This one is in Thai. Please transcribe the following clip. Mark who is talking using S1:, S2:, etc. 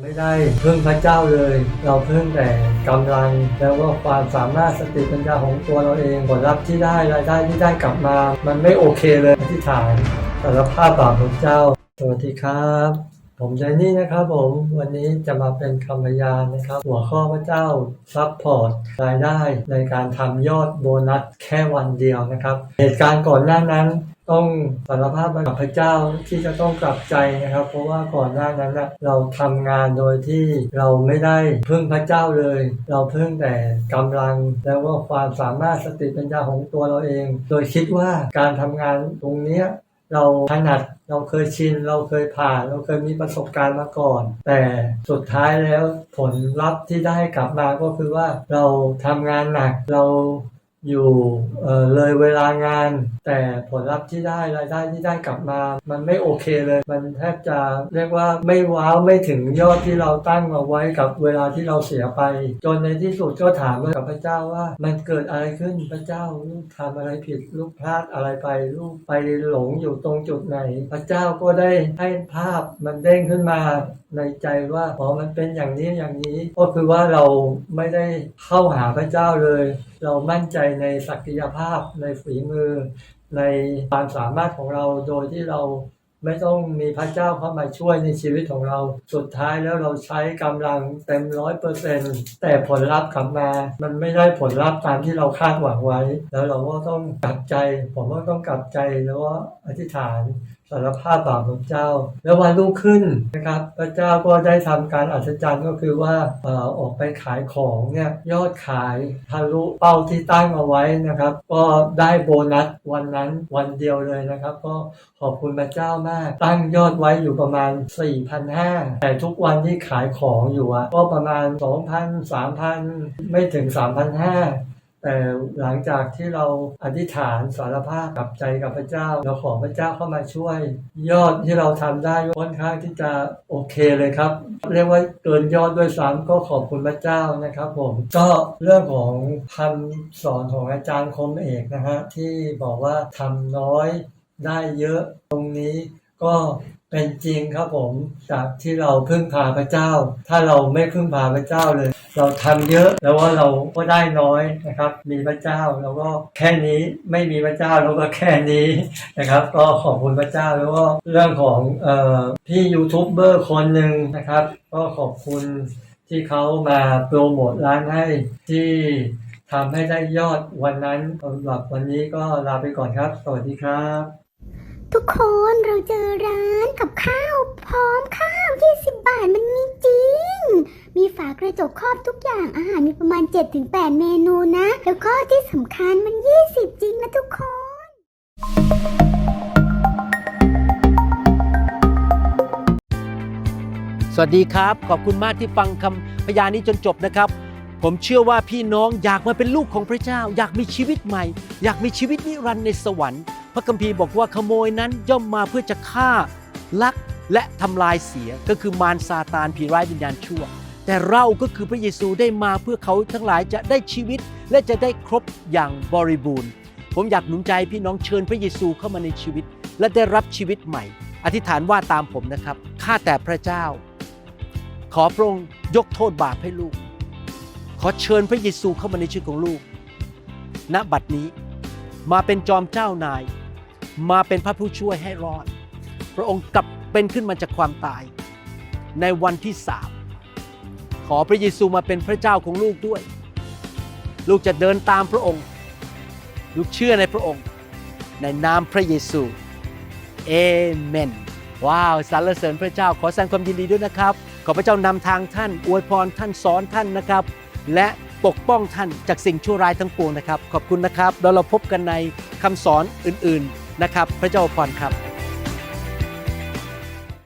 S1: ไม่ได้พึ่งพระเจ้าเลย เราพึ่งแต่กำลัง แล้วก็ความสามารถสติปัญญาของตัวเราเองผลลัพธ์ที่ได้รายได้ที่ได้กลับมา มันไม่โอเคเลยอธิษฐานสารภาพบาปของเจ้า สวัสดีครับ ผมใจนี่นะครับผมวันนี้จะมาเป็นคำพยานนะครับ หัวข้อพระเจ้าซัพพอร์ตรายได้ในการทำยอดโบนัสแค่วันเดียวนะครับ เหตุการณ์ก่อนหน้านั้น ต้องสารภาพกับพระเจ้าที่จะต้องกลับใจนะครับ เพราะว่าก่อนหน้านั้นนะเราทำงานโดยที่เราไม่ได้พึ่งพระเจ้าเลย เราพึ่งแต่กำลังแล้วก็ความสามารถสติปัญญาของตัวเราเอง โดยคิดว่าการทำงานตรงเนี้ยเราถนัดเราเคยชินเราเคยผ่าน เราเคยมีประสบการณ์มาก่อน แต่สุดท้ายแล้วผลลัพธ์ที่ได้กลับมาก็คือว่าเราทำงานหนักเรา อยู่เออเลยเวลางาน แต่ผลลัพธ์ที่ได้รายได้ที่ได้กลับมา มันไม่โอเคเลย มันแทบจะเรียกว่าไม่ว้าวไม่ถึงยอดที่เราตั้งเอาไว้กับเวลาที่เราเสียไป จนในที่สุดก็ถามกับพระเจ้าว่า มันเกิดอะไรขึ้นพระเจ้าลูกทำอะไรผิดลูกพลาดอะไรไปลูกไปหลงอยู่ตรงจุดไหน พระเจ้าก็ได้ให้ภาพมันเด้งขึ้นมาในใจว่าอ๋อมันเป็นอย่างนี้อย่างนี้ ก็คือว่าเราไม่ได้เข้าหาพระเจ้าเลย เรามั่นใจในศักยภาพในฝีมือ ในความสามารถของเราโดยที่เราไม่ต้องมีพระเจ้าเข้ามาช่วยในชีวิตของเรา สุดท้ายแล้วเราใช้กำลังเต็มร้อยเปอร์เซ็นต์แต่ผลลัพธ์กลับมา มันไม่ได้ผลลัพธ์ตามที่เราคาดหวังไว้ แล้วเราก็ต้องกลับใจ ผมก็ต้องกลับใจแล้วก็อธิษฐาน สารภาพบาปของเจ้า แล้ววันรุ่งขึ้นนะครับ พระเจ้าก็ได้ทำการอัศจรรย์ก็คือว่าเอ่อออกไปขายของเนี่ยยอดขายทะลุเป้าที่ตั้งเอาไว้นะครับ ก็ได้โบนัสวันนั้นวันเดียวเลยนะครับ ก็ขอบคุณพระเจ้ามาก ตั้งยอดไว้อยู่ประมาณ 4,500 แต่ทุกวันที่ขายของอยู่อะก็ประมาณ 2,000 3,000 ไม่ถึง 3,500 แต่หลังจากที่เราอธิษฐานสารภาพกับใจกับพระเจ้า เราขอพระเจ้าเข้ามาช่วย ยอดที่เราทำได้ค่อนข้างที่จะโอเคเลยครับ เรียกว่าเกินยอดด้วยซ้ำก็ขอบคุณพระเจ้านะครับ ผมก็เรื่องของคำสอนของอาจารย์คมเอกนะฮะที่บอกว่าทำน้อยได้เยอะตรงนี้ ก็เป็นจริงครับผมจากที่เราพึ่งพาพระเจ้า ถ้าเราไม่พึ่งพาพระเจ้าเลย เราทำเยอะแล้วว่าเราก็ได้น้อยนะครับ มีพระเจ้าเราก็แค่นี้ไม่มีพระเจ้าเราก็แค่นี้นะครับ ก็ขอบคุณพระเจ้าแล้วก็เรื่องของเอ่อพี่ยูทูบเบอร์คนหนึ่งนะครับ ก็ขอบคุณที่เขามาโปรโมทร้านให้ที่ทำให้ได้ยอดวันนั้นสำหรับวันนี้ก็ลาไปก่อนครับ สวัสดีครับ
S2: ทุกคนเราเจอร้านกับข้าว พร้อมข้าว 20 บาทมันมีจริง มีฝากระจกครอบทุกอย่างอาหารมีประมาณ 7-8 เมนูนะ แล้วก็ที่สำคัญมัน 20 จริงนะทุกคน
S3: สวัสดีครับ ขอบคุณมากที่ฟังคำพยานนี้จนจบนะครับ ผมเชื่อว่าพี่น้องอยากมาเป็นลูกของพระเจ้า อยากมีชีวิตใหม่ อยากมีชีวิตนิรันดร์ในสวรรค์ พระคัมภีร์บอกว่าขโมยนั้นย่อมมาเพื่อจะฆ่าลักและทำลายเสียก็คือมารซาตานผีร้ายวิญญาณชั่ว แต่เราก็คือพระเยซูได้มาเพื่อเขาทั้งหลายจะได้ชีวิตและจะได้ครบอย่างบริบูรณ์ ผมอยากหนุนใจพี่น้องเชิญพระเยซูเข้ามาในชีวิต และได้รับชีวิตใหม่ อธิษฐานว่าตามผมนะครับข้าแต่พระเจ้า ขอพระองค์ยกโทษบาปให้ลูก ขอเชิญพระเยซูเข้ามาในชีวิตของลูก ณบัดนี้มาเป็นจอมเจ้านาย มาเป็นพระผู้ช่วยให้รอด พระองค์กลับเป็นขึ้นมาจากความตาย ในวันที่สามขอพระเยซูมาเป็นพระเจ้าของลูกด้วย ลูกจะเดินตามพระองค์ ลูกเชื่อในพระองค์ ในนามพระเยซูเอเมนว้าวสรรเสริญพระเจ้าขอแสดงความยินดีด้วยนะครับ ขอพระเจ้านำทางท่าน อวยพรท่านสอนท่านนะครับ และปกป้องท่านจากสิ่งชั่วร้ายทั้งปวงนะครับ ขอบคุณนะครับ แล้วเราพบกันในคำสอนอื่น ๆ นะครับ พระเจ้าอวยพรครับ